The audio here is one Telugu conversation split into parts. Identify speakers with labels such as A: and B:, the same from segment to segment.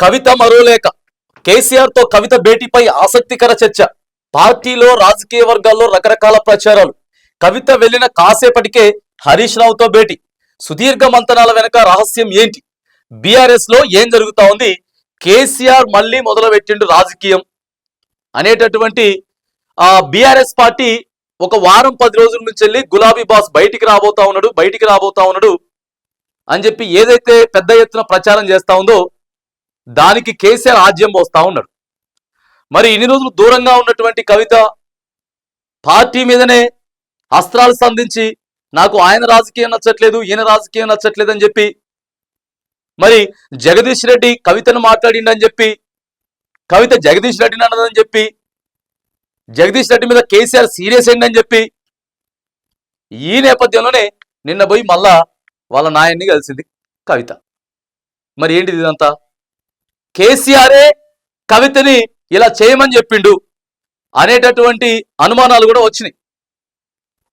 A: కవిత మరోలేఖ. కేసీఆర్తో కవిత భేటీపై ఆసక్తికర చర్చ. పార్టీలో రాజకీయ వర్గాల్లో రకరకాల ప్రచారాలు. కవిత వెళ్ళిన కాసేపటికే హరీష్ రావుతో భేటీ. సుదీర్ఘ మంతనాల వెనక రహస్యం ఏంటి? బీఆర్ఎస్లో ఏం జరుగుతా ఉంది? కేసీఆర్ మళ్ళీ మొదలుపెట్టిండు రాజకీయం. అనేటటువంటి ఆ బీఆర్ఎస్ పార్టీ ఒక వారం పది రోజుల నుంచి వెళ్ళి గులాబీ బాస్ బయటికి రాబోతా ఉన్నాడు బయటికి రాబోతా ఉన్నాడు అని చెప్పి ఏదైతే పెద్ద ఎత్తున ప్రచారం చేస్తా ఉందో దానికి కేసీఆర్ ఆజ్యం పోస్తా ఉన్నాడు మరి ఇన్ని రోజులు దూరంగా ఉన్నటువంటి కవిత పార్టీ మీదనే అస్త్రాలు సంధించి నాకు ఆయన రాజకీయం నచ్చట్లేదు ఈయన రాజకీయం నచ్చట్లేదు అని చెప్పి మరి జగదీష్ రెడ్డి కవితను మాట్లాడిండని చెప్పి కవిత జగదీష్ రెడ్డిని అన్నదని చెప్పి జగదీష్ రెడ్డి మీద కేసీఆర్ సీరియస్ అయిందని చెప్పి ఈ నేపథ్యంలోనే నిన్న పోయి మళ్ళా వాళ్ళ నాయన్ని కలిసింది కవిత. మరి ఏంటిది ఇదంతా? కేసీఆరే కవితని ఇలా చేయమని చెప్పిండు అనేటటువంటి అనుమానాలు కూడా వచ్చినాయి.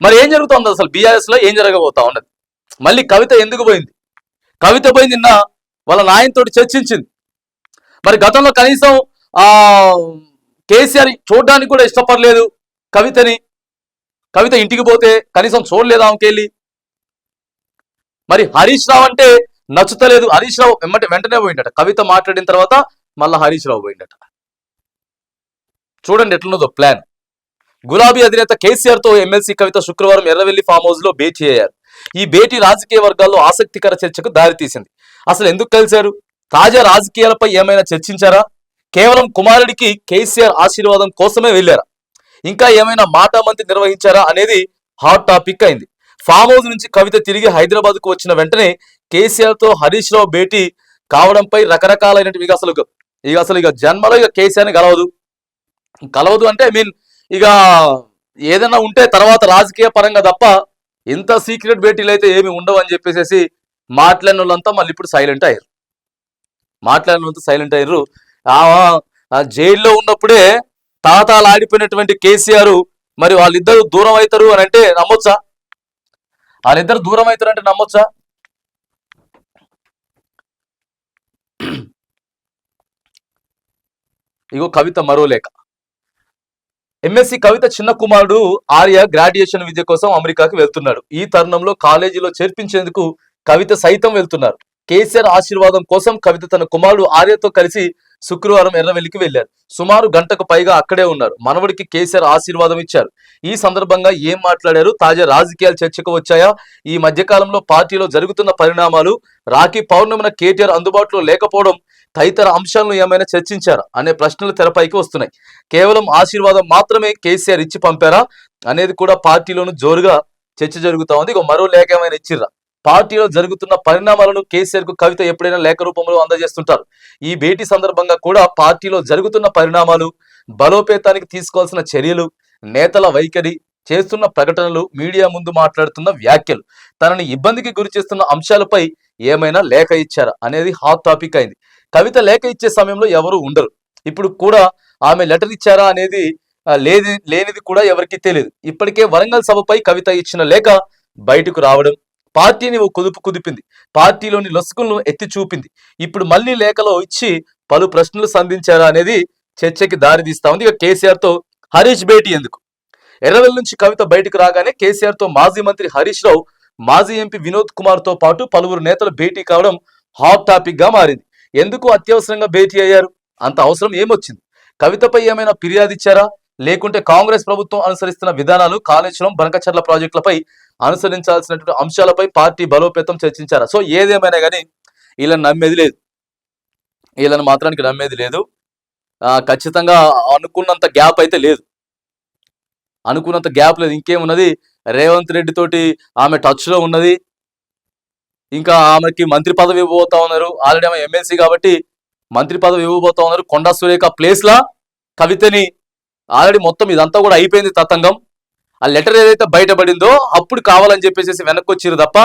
A: మరి ఏం జరుగుతుంది అసలు? బీఆర్ఎస్లో ఏం జరగబోతా ఉన్నది? మళ్ళీ కవిత ఎందుకు పోయింది? కవిత పోయింది నిన్న వాళ్ళ నాయనతో చర్చించింది. మరి గతంలో కనీసం ఆ కేసీఆర్ చూడడానికి కూడా ఇష్టపడలేదు కవితని. కవిత ఇంటికి పోతే కనీసం చూడలేదు ఆమెకెళ్ళి. మరి హరీష్ రావు అంటే నచ్చుతలేదు. హరీష్ రావు వెంబటి వెంటనే పోయిండట. కవిత మాట్లాడిన తర్వాత మళ్ళా హరీష్ రావు పోయిండట. చూడండి ఎట్లున్నదో ప్లాన్. గులాబీ అధినేత కేసీఆర్తో ఎమ్మెల్సీ కవిత శుక్రవారం ఎర్రవెల్లి ఫామ్ హౌస్లో భేటీ అయ్యారు. ఈ భేటీ రాజకీయ వర్గాల్లో ఆసక్తికర చర్చకు దారితీసింది. అసలు ఎందుకు కలిశారు? తాజా రాజకీయాలపై ఏమైనా చర్చించారా? కేవలం కుమారుడికి కేసీఆర్ ఆశీర్వాదం కోసమే వెళ్ళారా? ఇంకా ఏమైనా మాటామంతి నిర్వహించారా అనేది హాట్ టాపిక్ అయింది. ఫామ్ హౌస్ నుంచి కవిత తిరిగి హైదరాబాద్కు వచ్చిన వెంటనే కేసీఆర్తో హరీష్ రావు భేటీ కావడంపై రకరకాలైనటువంటి ఇక అసలు ఇక అసలు ఇక జన్మలో ఇక కేసీఆర్ని కలవదు. కలవదు అంటే ఐ మీన్ ఇక ఏదైనా ఉంటే తర్వాత రాజకీయ పరంగా తప్ప ఇంత సీక్రెట్ భేటీలు అయితే ఏమి ఉండవు అని చెప్పేసి మాట్లాడిన వాళ్ళంతా మళ్ళీ ఇప్పుడు సైలెంట్ అయ్యారు. మాట్లాడిన వాళ్ళంతా సైలెంట్ అయ్యారు. జైల్లో ఉన్నప్పుడే తాతాలు ఆడిపోయినటువంటి కేసీఆర్ మరి వాళ్ళిద్దరు దూరం అవుతారు అని అంటే నమ్మొచ్చా? వాళ్ళిద్దరు దూరం అవుతారు అంటే నమ్మొచ్చా? ఇగో కవిత మరో లేఖ. ఎంఎస్సి కవిత చిన్న కుమారుడు ఆర్య గ్రాడ్యుయేషన్ విద్య కోసం అమెరికాకి వెళ్తున్నాడు. ఈ తరుణంలో కాలేజీలో చేర్పించేందుకు కవిత సైతం వెళ్తున్నారు. కేసీఆర్ ఆశీర్వాదం కోసం కవిత తన కుమారుడు ఆర్యతో కలిసి శుక్రవారం ఎర్రవెల్లికి వెళ్ళారు సుమారు గంటకు పైగా అక్కడే ఉన్నారు. మనవడికి కేసీఆర్ ఆశీర్వాదం ఇచ్చారు. ఈ సందర్భంగా ఏం మాట్లాడారు? తాజా రాజకీయాలు చర్చకు వచ్చాయా? ఈ మధ్యకాలంలో పార్టీలో జరుగుతున్న పరిణామాలు రాఖీ పౌర్ణమిన కేటీఆర్ అందుబాటులో లేకపోవడం తదితర అంశాలను ఏమైనా చర్చించారా అనే ప్రశ్నలు తెరపైకి వస్తున్నాయి. కేవలం ఆశీర్వాదం మాత్రమే కేసీఆర్ ఇచ్చి పంపారా అనేది కూడా పార్టీలోను జోరుగా చర్చ జరుగుతా ఉంది. ఇక మరో లేఖ ఏమైనా ఇచ్చిర్రా? పార్టీలో జరుగుతున్న పరిణామాలను కేసీఆర్కు కవిత ఎప్పుడైనా లేఖ రూపంలో అందజేస్తుంటారు. ఈ భేటీ సందర్భంగా కూడా పార్టీలో జరుగుతున్న పరిణామాలు బలోపేతానికి తీసుకోవాల్సిన చర్యలు నేతల వైఖరి చేస్తున్న ప్రకటనలు మీడియా ముందు మాట్లాడుతున్న వ్యాఖ్యలు తనని ఇబ్బందికి గురి చేస్తున్న అంశాలపై ఏమైనా లేఖ ఇచ్చారా అనేది హాట్ టాపిక్ అయింది. కవిత లేఖ ఇచ్చే సమయంలో ఎవరు ఉండరు. ఇప్పుడు కూడా ఆమె లెటర్ ఇచ్చారా అనేది లేది లేనిది కూడా ఎవరికి తెలియదు ఇప్పటికే వరంగల్ సభపై కవిత ఇచ్చిన లేఖ బయటకు రావడం పార్టీని ఓ కుదుపు కుదిపింది. పార్టీలోని లొసుకులను ఎత్తి చూపింది. ఇప్పుడు మళ్ళీ లేఖలో ఇచ్చి పలు ప్రశ్నలు సంధించారా అనేది చర్చకి దారితీస్తా ఉంది. ఇక కేసీఆర్తో హరీష్ భేటీ ఎందుకు? ఎర్రవెల్ నుంచి కవిత బయటకు రాగానే కేసీఆర్తో మాజీ మంత్రి హరీష్ రావు మాజీ ఎంపీ వినోద్ కుమార్తో పాటు పలువురు నేతలు భేటీ కావడం హాట్ టాపిక్గా మారింది. ఎందుకు అత్యవసరంగా భేటీ అయ్యారు? అంత అవసరం ఏమొచ్చింది? కవితపై ఏమైనా ఫిర్యాదు ఇచ్చారా? లేకుంటే కాంగ్రెస్ ప్రభుత్వం అనుసరిస్తున్న విధానాలు కాళేశ్వరం బనకచర్ల ప్రాజెక్టులపై అనుసరించాల్సినటువంటి అంశాలపై పార్టీ బలోపేతం చర్చించారా? సో ఏదేమైనా కానీ వీళ్ళని నమ్మేది లేదు. వీళ్ళని మాత్రానికి నమ్మేది లేదు. ఖచ్చితంగా అనుకున్నంత గ్యాప్ అయితే లేదు. అనుకున్నంత గ్యాప్ లేదు. ఇంకేమున్నది? రేవంత్ రెడ్డి తోటి ఆమె టచ్లో ఉన్నది. ఇంకా ఆమెకి మంత్రి పదవి ఇవ్వబోతా ఉన్నారు. ఆల్రెడీ ఆమె ఎమ్మెల్సీ కాబట్టి మంత్రి పదవి ఇవ్వబోతా ఉన్నారు. కొండా సురేఖ ప్లేస్లా కవితని ఆల్రెడీ మొత్తం ఇదంతా కూడా అయిపోయింది తతంగం. ఆ లెటర్ ఏదైతే బయటపడిందో అప్పుడు కావాలని చెప్పేసి వెనక్కి వచ్చారు తప్ప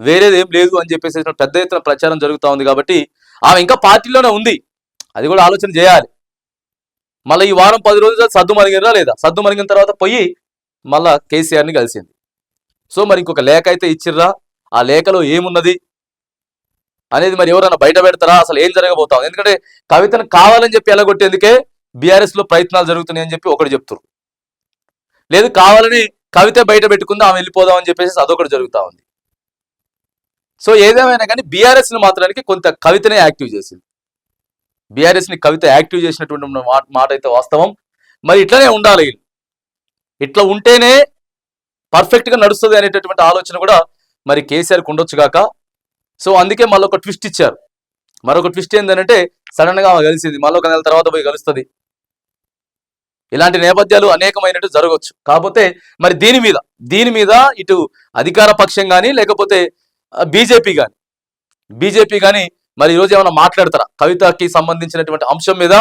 A: వేరేది ఏం లేదు అని చెప్పేసి పెద్ద ఎత్తున ప్రచారం జరుగుతూ ఉంది కాబట్టి ఆమె ఇంకా పార్టీలోనే ఉంది. అది కూడా ఆలోచన చేయాలి. మళ్ళీ ఈ వారం పది రోజులు సద్దు మరిగినరా లేదా? సద్దు మరిగిన తర్వాత పోయి మళ్ళా కేసీఆర్ని కలిసింది. సో మరి ఇంకొక లేఖ అయితే ఇచ్చిర్రా? ఆ లేఖలో ఏమున్నది అనేది మరి ఎవరైనా బయట పెడతారా? అసలు ఏం జరగబోతాం ఎందుకంటే కవితను కావాలని చెప్పి ఎలాగొట్టేందుకే బీఆర్ఎస్లో ప్రయత్నాలు జరుగుతున్నాయి అని చెప్పి ఒకటి చెప్తారు. లేదు కావాలని కవిత బయట పెట్టుకుందా ఆమె వెళ్ళిపోదాం అని చెప్పేసి అదొకటి జరుగుతూ ఉంది. సో ఏదేమైనా కానీ బీఆర్ఎస్ని మాత్రానికి కొంత కవితనే యాక్టివ్ చేసింది. బీఆర్ఎస్ని కవిత యాక్టివ్ చేసినటువంటి మాట అయితే వాస్తవం. మరి ఇట్లనే ఉండాలి. ఇట్లా ఉంటేనే పర్ఫెక్ట్గా నడుస్తుంది అనేటటువంటి ఆలోచన కూడా మరి కేసీఆర్కి ఉండొచ్చు కాక. సో అందుకే మళ్ళీ ఒక ట్విస్ట్ ఇచ్చారు. మరొక ట్విస్ట్ ఏంటంటే సడన్గా ఆమె కలిసింది. మళ్ళీ ఒక నెల తర్వాత పోయి కలుస్తుంది. ఇలాంటి నేపథ్యాలు అనేకమైనట్టు జరగవచ్చు కాకపోతే మరి దీని మీద దీని మీద ఇటు అధికార పక్షం కానీ లేకపోతే బీజేపీ కానీ బీజేపీ కానీ మరి ఈరోజు ఏమైనా మాట్లాడతారా? కవితకి సంబంధించినటువంటి అంశం మీద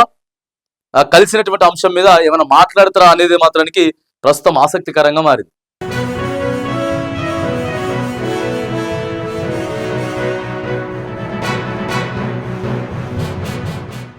A: కలిసినటువంటి అంశం మీద ఏమైనా మాట్లాడతారా అనేది మాత్రానికి ప్రస్తుతం ఆసక్తికరంగా మారింది.